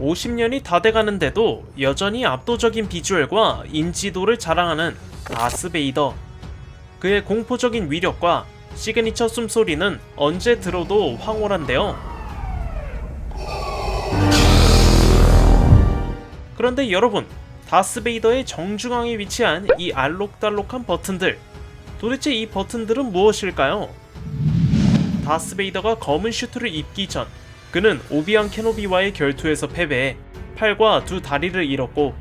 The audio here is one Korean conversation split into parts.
50년이 다 돼가는데도 여전히 압도적인 비주얼과 인지도를 자랑하는 다스베이더. 그의 공포적인 위력과 시그니처 숨소리는 언제 들어도 황홀한데요. 그런데 여러분, 다스베이더의 정중앙에 위치한 이 알록달록한 버튼들. 도대체 이 버튼들은 무엇일까요? 다스베이더가 검은 슈트를 입기 전 그는 오비안 케노비와의 결투에서 패배해 팔과 두 다리를 잃었고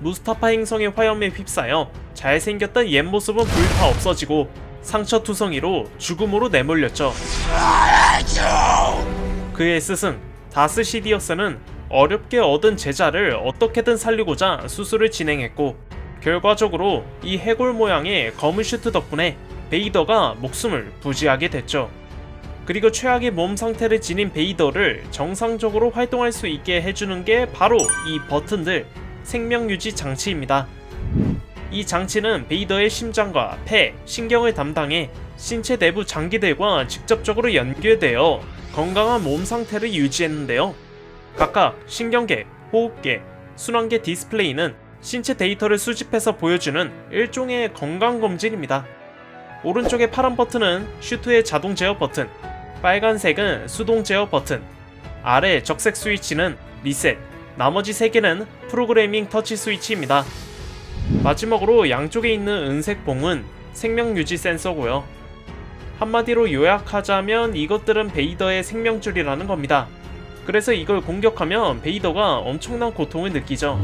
무스타파 행성의 화염에 휩싸여 잘생겼던 옛 모습은 불타 없어지고 상처 투성이로 죽음으로 내몰렸죠. 그의 스승 다스 시디어스는 어렵게 얻은 제자를 어떻게든 살리고자 수술을 진행했고 결과적으로 이 해골 모양의 검은 슈트 덕분에 베이더가 목숨을 부지하게 됐죠. 그리고 최악의 몸 상태를 지닌 베이더를 정상적으로 활동할 수 있게 해주는 게 바로 이 버튼들 생명 유지 장치입니다. 이 장치는 베이더의 심장과 폐, 신경을 담당해 신체 내부 장기들과 직접적으로 연결되어 건강한 몸 상태를 유지했는데요. 각각 신경계, 호흡계, 순환계 디스플레이는 신체 데이터를 수집해서 보여주는 일종의 건강검진입니다. 오른쪽의 파란 버튼은 슈트의 자동 제어 버튼, 빨간색은 수동 제어 버튼, 아래 적색 스위치는 리셋, 나머지 세 개는 프로그래밍 터치 스위치입니다. 마지막으로 양쪽에 있는 은색 봉은 생명 유지 센서고요. 한마디로 요약하자면 이것들은 베이더의 생명줄이라는 겁니다. 그래서 이걸 공격하면 베이더가 엄청난 고통을 느끼죠.